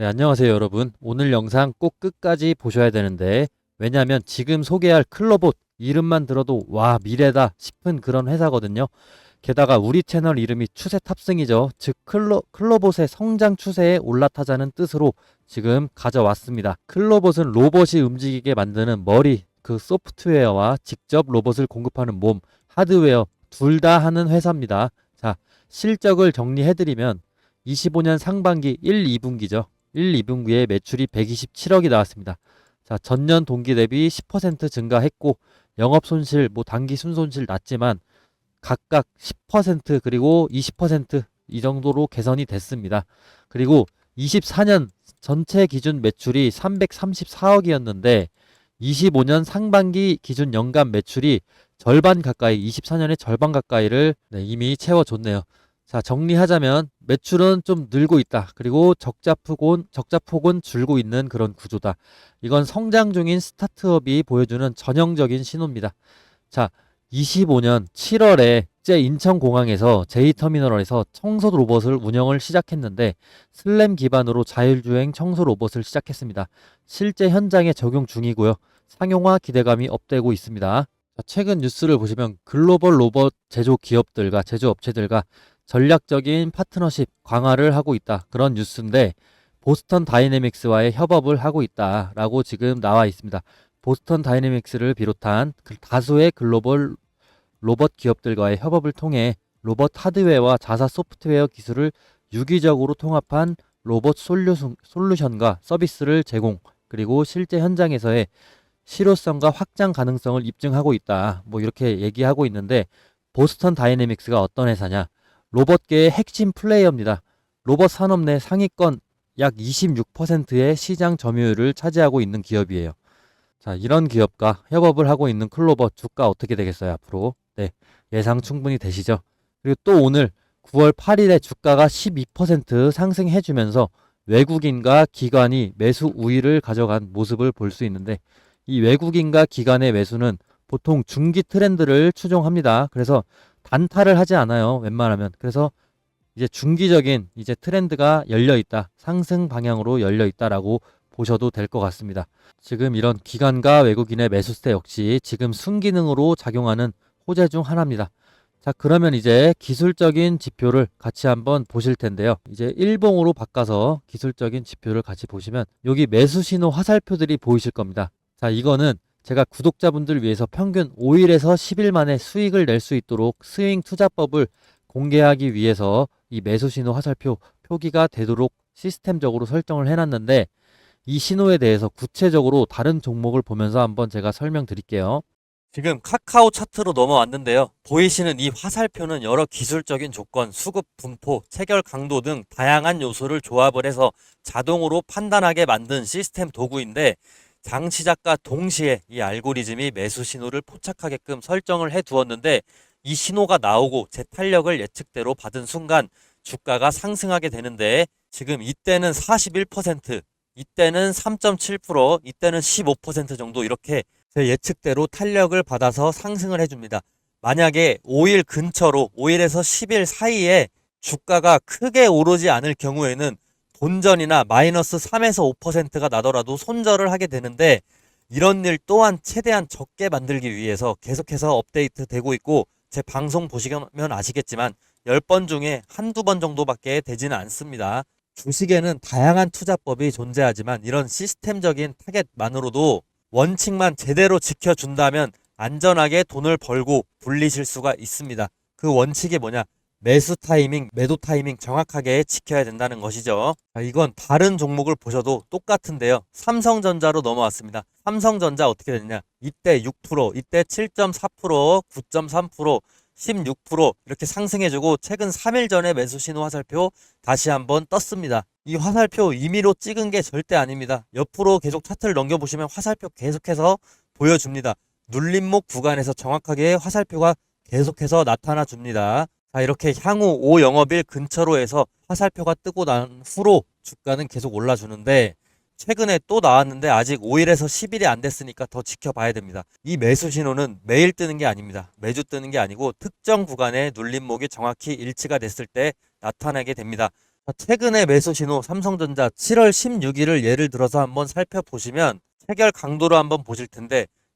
네, 안녕하세요, 여러분. 오늘 영상 꼭 끝까지 보셔야 되는데, 왜냐하면 지금 소개할 클로봇 이름만 들어도 와, 미래다 싶은 그런 회사거든요. 게다가 우리 채널 이름이 추세 탑승이죠. 즉, 클로, 클로봇의 성장 추세에 올라타자는 뜻으로 지금 가져왔습니다. 클로봇은 로봇이 움직이게 만드는 머리, 그 소프트웨어와 직접 로봇을 공급하는 몸, 하드웨어 둘 다 하는 회사입니다. 자, 실적을 정리해드리면 25년 상반기 1, 2분기죠. 1, 2분기에 매출이 127억이 나왔습니다. 자, 전년 동기 대비 10% 증가했고 영업 손실, 뭐 단기 순손실 났지만 각각 10% 그리고 20%이 정도로 개선이 됐습니다. 그리고 24년 전체 기준 매출이 334억이었는데 25년 상반기 기준 연간 매출이 절반 가까이 24년의 절반 가까이를 네, 이미 채워줬네요. 자, 정리하자면 매출은 좀 늘고 있다. 그리고 적자폭은 적자폭은 줄고 있는 그런 구조다. 이건 성장 중인 스타트업이 보여주는 전형적인 신호입니다. 자, 25년 7월에 제 인천공항에서 제2터미널에서 청소 로봇을 운영을 시작했는데 슬램 기반으로 자율주행 청소 로봇을 시작했습니다. 실제 현장에 적용 중이고요. 상용화 기대감이 업되고 있습니다. 자, 최근 뉴스를 보시면 글로벌 로봇 제조 기업들과 제조업체들과 전략적인 파트너십 강화를 하고 있다. 그런 뉴스인데 보스턴 다이내믹스와의 협업을 하고 있다라고 지금 나와 있습니다. 보스턴 다이내믹스를 비롯한 그 다수의 글로벌 로봇 기업들과의 협업을 통해 로봇 하드웨어와 자사 소프트웨어 기술을 유기적으로 통합한 로봇 솔루션, 솔루션과 서비스를 제공 그리고 실제 현장에서의 실효성과 확장 가능성을 입증하고 있다. 뭐 이렇게 얘기하고 있는데 보스턴 다이내믹스가 어떤 회사냐? 로봇계의 핵심 플레이어입니다. 로봇 산업 내 상위권 약 26%의 시장 점유율을 차지하고 있는 기업이에요. 자, 이런 기업과 협업을 하고 있는 클로버 주가 어떻게 되겠어요, 앞으로? 네, 예상 충분히 되시죠? 그리고 또 오늘 9월 8일에 주가가 12% 상승해주면서 외국인과 기관이 매수 우위를 가져간 모습을 볼 수 있는데 이 외국인과 기관의 매수는 보통 중기 트렌드를 추종합니다. 그래서 단타를 하지 않아요. 웬만하면. 그래서 이제 중기적인 이제 트렌드가 열려 있다. 상승 방향으로 열려 있다라고 보셔도 될 것 같습니다. 지금 이런 기관과 외국인의 매수세 역시 지금 순기능으로 작용하는 호재 중 하나입니다. 자, 그러면 이제 기술적인 지표를 같이 한번 보실 텐데요. 이제 일봉으로 바꿔서 기술적인 지표를 같이 보시면 여기 매수 신호 화살표들이 보이실 겁니다. 자, 이거는 제가 구독자분들 위해서 평균 5일에서 10일 만에 수익을 낼 수 있도록 스윙 투자법을 공개하기 위해서 이 매수 신호 화살표 표기가 되도록 시스템적으로 설정을 해놨는데 이 신호에 대해서 구체적으로 다른 종목을 보면서 한번 제가 설명드릴게요. 지금 카카오 차트로 넘어왔는데요. 보이시는 이 화살표는 여러 기술적인 조건, 수급 분포, 체결 강도 등 다양한 요소를 조합을 해서 자동으로 판단하게 만든 시스템 도구인데 장 시작과 동시에 이 알고리즘이 매수 신호를 포착하게끔 설정을 해 두었는데 이 신호가 나오고 제 탄력을 예측대로 받은 순간 주가가 상승하게 되는데 지금 이때는 41%, 이때는 3.7%, 이때는 15% 정도 이렇게 제 예측대로 탄력을 받아서 상승을 해줍니다. 만약에 5일 근처로 5일에서 10일 사이에 주가가 크게 오르지 않을 경우에는 본전이나 마이너스 3에서 5%가 나더라도 손절을 하게 되는데 이런 일 또한 최대한 적게 만들기 위해서 계속해서 업데이트 되고 있고 제 방송 보시면 아시겠지만 10번 중에 한두 번 정도밖에 되지는 않습니다. 주식에는 다양한 투자법이 존재하지만 이런 시스템적인 타겟만으로도 원칙만 제대로 지켜준다면 안전하게 돈을 벌고 불리실 수가 있습니다. 그 원칙이 뭐냐? 매수 타이밍, 매도 타이밍 정확하게 지켜야 된다는 것이죠. 자, 이건 다른 종목을 보셔도 똑같은데요. 삼성전자로 넘어왔습니다. 삼성전자 어떻게 됐냐? 이때 6%, 이때 7.4%, 9.3%, 16% 이렇게 상승해주고 최근 3일 전에 매수 신호 화살표 다시 한번 떴습니다. 이 화살표 임의로 찍은 게 절대 아닙니다. 옆으로 계속 차트를 넘겨보시면 화살표 계속해서 보여줍니다. 눌림목 구간에서 정확하게 화살표가 계속해서 나타나 줍니다. 자, 이렇게 향후 5영업일 근처로 해서 화살표가 뜨고 난 후로 주가는 계속 올라주는데 최근에 또 나왔는데 아직 5일에서 10일이 안 됐으니까 더 지켜봐야 됩니다. 이 매수 신호는 매일 뜨는 게 아닙니다. 매주 뜨는 게 아니고 특정 구간의 눌림목이 정확히 일치가 됐을 때 나타나게 됩니다. 자, 최근의 매수 신호 삼성전자 7월 16일을 예를 들어서 한번 살펴보시면 체결 강도를 한번 보실 텐데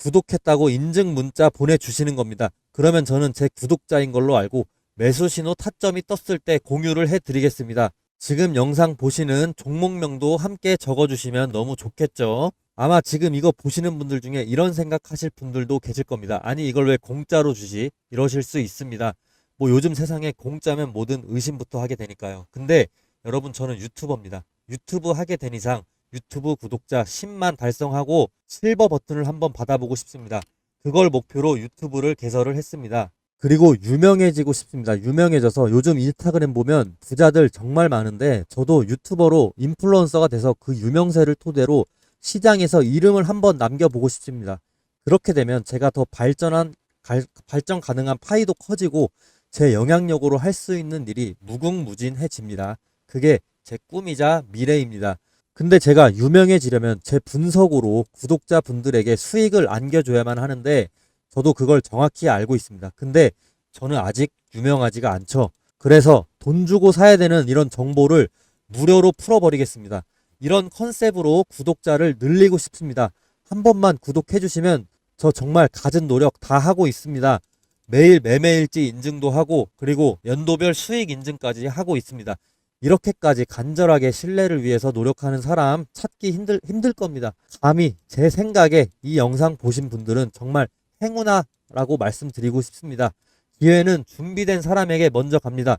구독했다고 인증 문자 보내주시는 겁니다. 그러면 저는 제 구독자인 걸로 알고 매수 신호 타점이 떴을 때 공유를 해드리겠습니다. 지금 영상 보시는 종목명도 함께 적어주시면 너무 좋겠죠. 아마 지금 이거 보시는 분들 중에 이런 생각하실 분들도 계실 겁니다. 아니 이걸 왜 공짜로 주지? 이러실 수 있습니다. 뭐 요즘 세상에 공짜면 뭐든 의심부터 하게 되니까요. 근데 여러분 저는 유튜버입니다. 유튜브 하게 된 이상 유튜브 구독자 10만 달성하고 실버 버튼을 한번 받아보고 싶습니다. 그걸 목표로 유튜브를 개설을 했습니다. 그리고 유명해지고 싶습니다. 유명해져서 요즘 인스타그램 보면 부자들 정말 많은데 저도 유튜버로 인플루언서가 돼서 그 유명세를 토대로 시장에서 이름을 한번 남겨보고 싶습니다. 그렇게 되면 제가 더 발전한 갈- 발전 가능한 파이도 커지고 제 영향력으로 할 수 있는 일이 무궁무진해집니다. 그게 제 꿈이자 미래입니다. 근데 제가 유명해지려면 제 분석으로 구독자 분들에게 수익을 안겨줘야만 하는데 저도 그걸 정확히 알고 있습니다. 근데 저는 아직 유명하지가 않죠. 그래서 돈 주고 사야 되는 이런 정보를 무료로 풀어버리겠습니다. 이런 컨셉으로 구독자를 늘리고 싶습니다. 한 번만 구독해 주시면 저 정말 갖은 노력 다 하고 있습니다. 매일 매매일지 인증도 하고 그리고 연도별 수익 인증까지 하고 있습니다. 이렇게까지 간절하게 신뢰를 위해서 노력하는 사람 찾기 힘들, 힘들 겁니다. 감히 제 생각에 이 영상 보신 분들은 정말 행운아라고 말씀드리고 싶습니다. 기회는 준비된 사람에게 먼저 갑니다.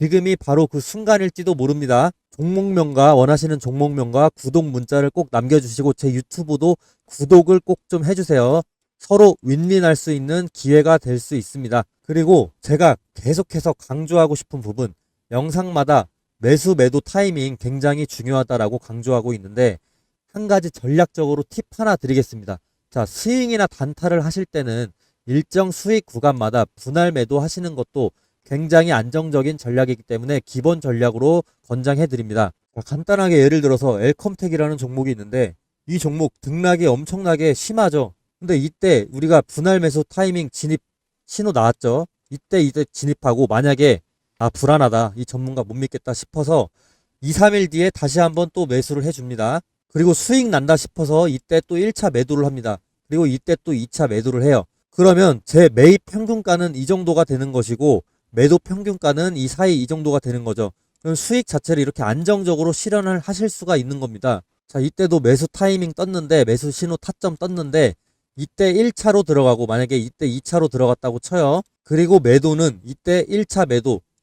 지금이 바로 그 순간일지도 모릅니다. 종목명과 원하시는 종목명과 구독 문자를 꼭 남겨주시고 제 유튜브도 구독을 꼭 좀 해주세요. 서로 윈윈할 수 있는 기회가 될 수 있습니다. 그리고 제가 계속해서 강조하고 싶은 부분, 영상마다 매수 매도 타이밍 굉장히 중요하다라고 강조하고 있는데 한 가지 전략적으로 팁 하나 드리겠습니다. 자, 스윙이나 단타를 하실 때는 일정 수익 구간마다 분할 매도 하시는 것도 굉장히 안정적인 전략이기 때문에 기본 전략으로 권장해 드립니다. 간단하게 예를 들어서 엘컴텍이라는 종목이 있는데 이 종목 등락이 엄청나게 심하죠. 근데 이때 우리가 분할 매수 타이밍 진입 신호 나왔죠. 이때 이때 진입하고 만약에 아 불안하다 이 전문가 못 믿겠다 싶어서 2, 3일 뒤에 다시 한번 또 매수를 해줍니다. 그리고 수익 난다 싶어서 이때 또 1차 매도를 합니다. 그리고 이때 또 2차 매도를 해요. 그러면 제 매입 평균가는 이 정도가 되는 것이고 매도 평균가는 이 사이 이 정도가 되는 거죠. 그럼 수익 자체를 이렇게 안정적으로 실현을 하실 수가 있는 겁니다. 자, 이때도 매수 타이밍 떴는데 매수 신호 타점 떴는데 이때 1차로 들어가고 만약에 이때 2차로 들어갔다고 쳐요. 그리고 매도는 이때 1차 매도,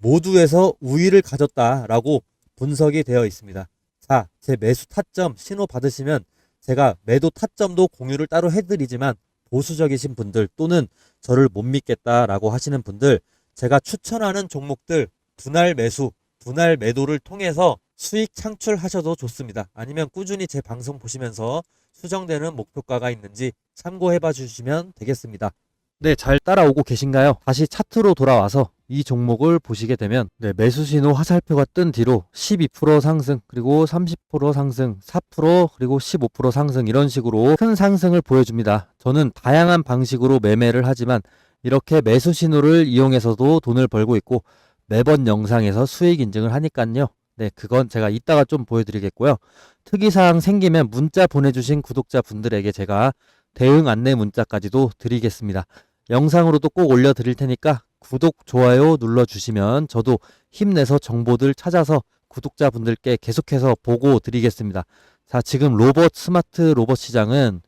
모두에서 우위를 가졌다라고 분석이 되어 있습니다. 자, 제 매수 타점 신호 받으시면 제가 매도 타점도 공유를 따로 해드리지만 보수적이신 분들 또는 저를 못 믿겠다라고 하시는 분들 제가 추천하는 종목들 분할 매수, 분할 매도를 통해서 수익 창출하셔도 좋습니다. 아니면 꾸준히 제 방송 보시면서 수정되는 목표가가 있는지 참고해 봐 주시면 되겠습니다. 네, 잘 따라오고 계신가요? 다시 차트로 돌아와서 이 종목을 보시게 되면 네, 매수 신호 화살표가 뜬 뒤로 12% 상승, 그리고 30% 상승, 4% 그리고 15% 상승 이런 식으로 큰 상승을 보여줍니다. 저는 다양한 방식으로 매매를 하지만 이렇게 매수 신호를 이용해서도 돈을 벌고 있고 매번 영상에서 수익 인증을 하니까요. 네, 그건 제가 이따가 좀 보여드리겠고요. 특이사항 생기면 문자 보내주신 구독자분들에게 제가 대응 안내 문자까지도 드리겠습니다. 영상으로도 꼭 올려드릴 테니까 구독, 좋아요 눌러주시면 저도 힘내서 정보들 찾아서 구독자분들께 계속해서 보고 드리겠습니다. 자, 지금 로봇, 스마트 로봇 시장은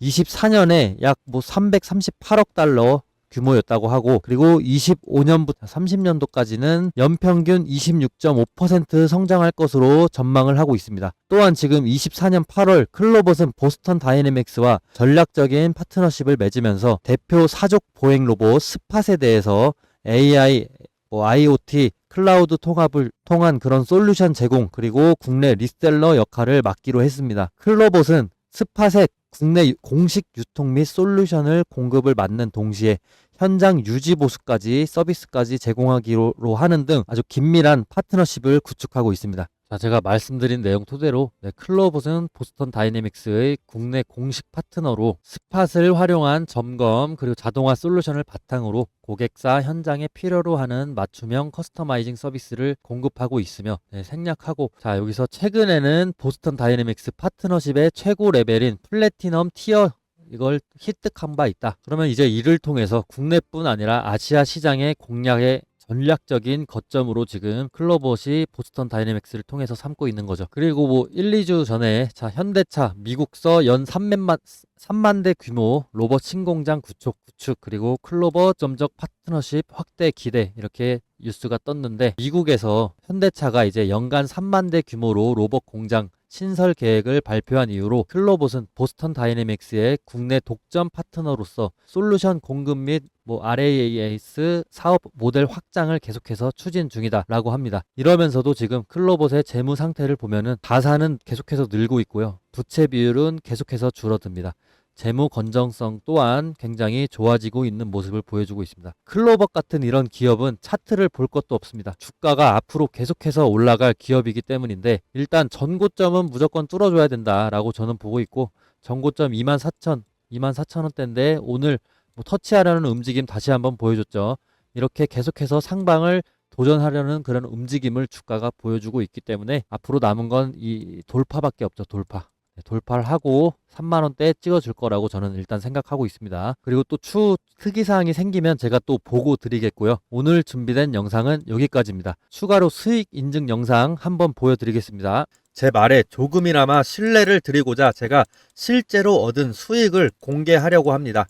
24년에 약 뭐 338억 달러 규모였다고 하고 그리고 25년부터 30년도까지는 연평균 26.5% 성장할 것으로 전망을 하고 있습니다. 또한 지금 24년 8월 클로봇은 보스턴 다이내믹스와 전략적인 파트너십을 맺으면서 대표 사족 보행 로봇 스팟에 대해서 AI, 뭐 IoT, 클라우드 통합을 통한 그런 솔루션 제공 그리고 국내 리셀러 역할을 맡기로 했습니다. 클로봇은 스팟의 국내 유- 공식 유통 및 솔루션을 공급을 맡는 동시에 현장 유지 보수까지 서비스까지 제공하기로 하는 등 아주 긴밀한 파트너십을 구축하고 있습니다. 자, 제가 말씀드린 내용 토대로 네, 클로봇은 보스턴 다이내믹스의 국내 공식 파트너로 스팟을 활용한 점검 그리고 자동화 솔루션을 바탕으로 고객사 현장에 필요로 하는 맞춤형 커스터마이징 서비스를 공급하고 있으며 네, 생략하고 자 여기서 최근에는 보스턴 다이내믹스 파트너십의 최고 레벨인 플래티넘 티어 이걸 획득한 바 있다. 그러면 이제 이를 통해서 국내뿐 아니라 아시아 시장의 공략에 전략적인 거점으로 지금 클로봇이 보스턴 다이내믹스를 통해서 삼고 있는 거죠. 그리고 뭐 1, 2주 전에 자 현대차 미국서 연 3만만 3만 대 규모 로봇 신공장 구축 구축 그리고 클로봇 점적 파트너십 확대 기대 이렇게 뉴스가 떴는데 미국에서 현대차가 이제 연간 3만 대 규모로 로봇 공장 신설 계획을 발표한 이후로 클로봇은 보스턴 다이내믹스의 국내 독점 파트너로서 솔루션 공급 및 뭐 RAAS 사업 모델 확장을 계속해서 추진 중이다라고 합니다. 이러면서도 지금 클로봇의 재무 상태를 보면은 자산은 계속해서 늘고 있고요. 부채 비율은 계속해서 줄어듭니다. 재무 건정성 또한 굉장히 좋아지고 있는 모습을 보여주고 있습니다. 클로버 같은 이런 기업은 차트를 볼 것도 없습니다. 주가가 앞으로 계속해서 올라갈 기업이기 때문인데 일단 전고점은 무조건 뚫어줘야 된다라고 저는 보고 있고 전고점 24,000, 24,000원대인데 오늘 뭐 터치하려는 움직임 다시 한번 보여줬죠. 이렇게 계속해서 상방을 도전하려는 그런 움직임을 주가가 보여주고 있기 때문에 앞으로 남은 건 이 돌파밖에 없죠. 돌파. 네, 돌파를 하고 3만 원대 찍어줄 거라고 저는 일단 생각하고 있습니다. 그리고 또추 특이 사항이 생기면 제가 또 보고 드리겠고요. 오늘 준비된 영상은 여기까지입니다. 추가로 수익 인증 영상 한번 보여드리겠습니다. 제 말에 조금이나마 신뢰를 드리고자 제가 실제로 얻은 수익을 공개하려고 합니다.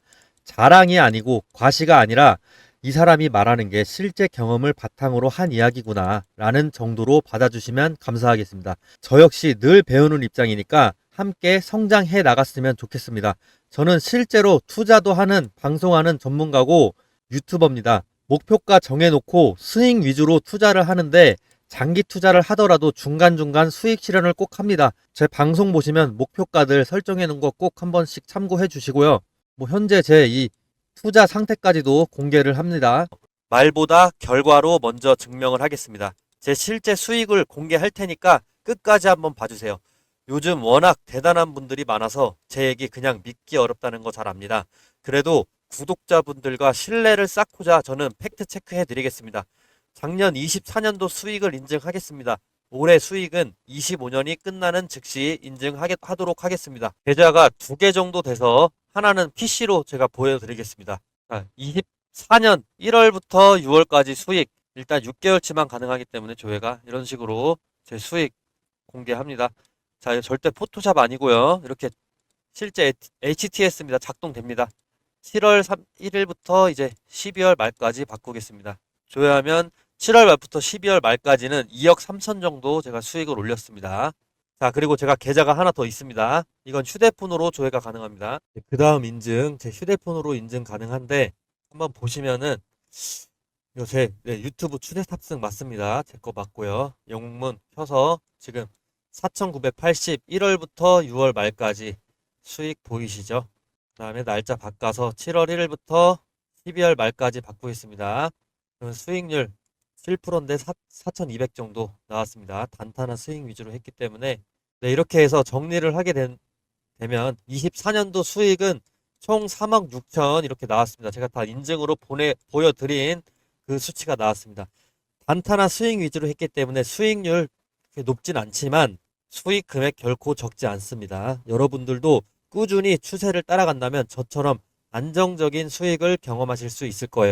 자랑이 아니고 과시가 아니라 이 사람이 말하는 게 실제 경험을 바탕으로 한 이야기구나 라는 정도로 받아주시면 감사하겠습니다. 저 역시 늘 배우는 입장이니까 함께 성장해 나갔으면 좋겠습니다. 저는 실제로 투자도 하는 방송하는 전문가고 유튜버입니다. 목표가 정해놓고 스윙 위주로 투자를 하는데 장기 투자를 하더라도 중간중간 수익 실현을 꼭 합니다. 제 방송 보시면 목표가들 설정해 놓은 거 꼭 한 번씩 참고해 주시고요. 뭐 현재 제 이 투자 상태까지도 공개를 합니다. 말보다 결과로 먼저 증명을 하겠습니다. 제 실제 수익을 공개할 테니까 끝까지 한번 봐주세요. 요즘 워낙 대단한 분들이 많아서 제 얘기 그냥 믿기 어렵다는 거 잘 압니다. 그래도 구독자분들과 신뢰를 쌓고자 저는 팩트 체크해 드리겠습니다. 작년 24년도 수익을 인증하겠습니다. 올해 수익은 25년이 끝나는 즉시 인증하도록 하겠습니다. 계좌가 두 개 정도 돼서 하나는 PC로 제가 보여드리겠습니다. 24년 1월부터 6월까지 수익 일단 6개월치만 가능하기 때문에 조회가 이런 식으로 제 수익 공개합니다. 자, 절대 포토샵 아니고요. 이렇게 실제 HTS입니다. 작동됩니다. 7월 3, 1일부터 이제 12월 말까지 바꾸겠습니다. 조회하면 7월 말부터 12월 말까지는 2억 3천 정도 제가 수익을 올렸습니다. 자, 그리고 제가 계좌가 하나 더 있습니다. 이건 휴대폰으로 조회가 가능합니다. 그 다음 인증, 제 휴대폰으로 인증 가능한데, 한번 보시면은, 제 네, 유튜브 추대 탑승 맞습니다. 제 거 맞고요. 영문 켜서 지금 4,980 1월부터 6월 말까지 수익 보이시죠? 그 다음에 날짜 바꿔서 7월 1일부터 12월 말까지 바꾸겠습니다. 그러면 수익률 7%인데 4,200 정도 나왔습니다. 단단한 스윙 위주로 했기 때문에 네, 이렇게 해서 정리를 하게 된, 되면 24년도 수익은 총 3억 6천 이렇게 나왔습니다. 제가 다 인증으로 보내 보여드린 그 수치가 나왔습니다. 단타나 스윙 위주로 했기 때문에 수익률 높진 않지만 수익 금액 결코 적지 않습니다. 여러분들도 꾸준히 추세를 따라간다면 저처럼 안정적인 수익을 경험하실 수 있을 거예요.